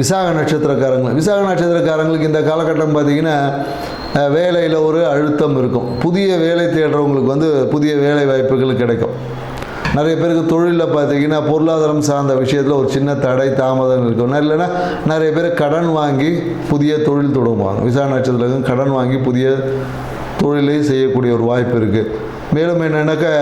விசாக நட்சத்திரக்காரங்க விசாக நட்சத்திரக்காரங்களுக்கு இந்த காலகட்டம் பார்த்திங்கன்னா வேலையில் ஒரு அழுத்தம் இருக்கும். புதிய வேலை தேடுறவங்களுக்கு வந்து புதிய வேலை வாய்ப்புகள் கிடைக்கும். நிறைய பேருக்கு தொழிலில் பார்த்தீங்கன்னா பொருளாதாரம் சார்ந்த விஷயத்தில் ஒரு சின்ன தடை தாமதம் இருக்கும். இல்லைன்னா நிறைய பேர் கடன் வாங்கி புதிய தொழில் தொடங்குவாங்க. விசா நட்சத்திரம் கடன் வாங்கி புதிய தொழிலை செய்யக்கூடிய ஒரு வாய்ப்பு இருக்குது மேலும் என்னென்னாக்கா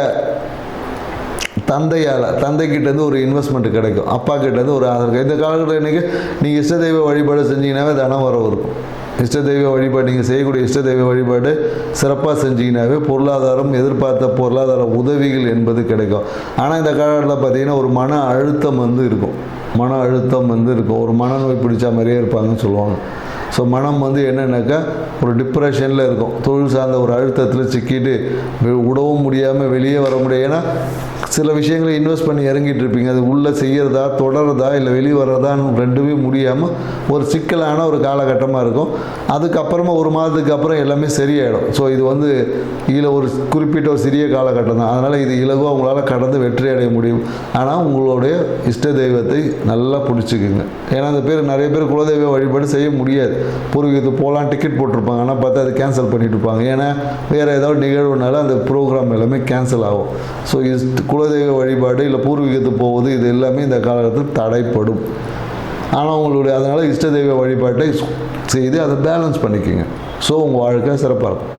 தந்தையால் தந்தைக்கிட்டேருந்து ஒரு இன்வெஸ்ட்மெண்ட் கிடைக்கும். அப்பா கிட்டேருந்து ஒரு ஆதரவு இந்த காலகட்டம் இன்றைக்கி நீங்கள் இஷ்ட தெய்வ வழிபாடு செஞ்சீங்கன்னாவே தனம் வரவு இருக்கும் இஷ்ட தெய்வ வழிபாடு நீங்கள் செய்யக்கூடிய இஷ்ட தெய்வ வழிபாடு சிறப்பாக செஞ்சீங்கன்னாவே பொருளாதாரம் எதிர்பார்த்த பொருளாதார உதவிகள் என்பது கிடைக்கும். ஆனால் இந்த காலகட்டத்தில் பார்த்தீங்கன்னா ஒரு மன அழுத்தம் வந்து இருக்கும். மன அழுத்தம் வந்து இருக்கும். ஒரு மனநோய் பிடிச்ச மாதிரியே இருப்பாங்கன்னு சொல்லுவாங்க. ஸோ மனம் வந்து என்னென்னாக்கா ஒரு டிப்ரெஷனில் இருக்கும். தொழில் சார்ந்த ஒரு அழுத்தத்தில் சிக்கிட்டு உடவும் விடவும் முடியாமல் வெளியே வர முடியாது. ஏன்னா சில விஷயங்களை இன்வெஸ்ட் பண்ணி இறங்கிட்டு இருப்பீங்க. அது உள்ளே செய்யறதா தொடர்றதா இல்லை வெளியே வர்றதான்னு ரெண்டுமே முடியாமல் ஒரு சிக்கலான ஒரு காலகட்டமாக இருக்கும். அதுக்கப்புறமா ஒரு மாதத்துக்கு அப்புறம் எல்லாமே சரியாயிடும். ஸோ இது வந்து இதில் ஒரு குறிப்பிட்ட ஒரு சிறிய காலகட்டம் தான். அதனால் இது இலகுவாக உங்களால் கடந்து வெற்றி அடைய முடியும். ஆனால் உங்களுடைய இஷ்ட தெய்வத்தை நல்லா பிடிச்சிக்குங்க. ஏன்னா அந்த பேர் நிறைய பேர் குலதெய்வ வழிபாடு செய்ய முடியாது. பூர்வீகத்துக்கு போகலாம் டிக்கெட் போட்டிருப்பாங்க. ஆனால் பார்த்தா அது கேன்சல் பண்ணிட்டு இருப்பாங்க. ஏன்னா வேறு ஏதாவது நிகழ்வுனால அந்த ப்ரோக்ராம் எல்லாமே கேன்சல் ஆகும். ஸோ இது குலதெய்வ வழிபாடு இல்லை பூர்வீகத்துக்கு போவது இது எல்லாமே இந்த காலகட்டத்தில் தடைப்படும். ஆனால் உங்களுடைய அதனால் இஷ்ட தெய்வ வழிபாட்டை செய்து அதை பேலன்ஸ் பண்ணிக்கோங்க. ஸோ உங்கள் வாழ்க்கை சிறப்பாக இருக்கும்.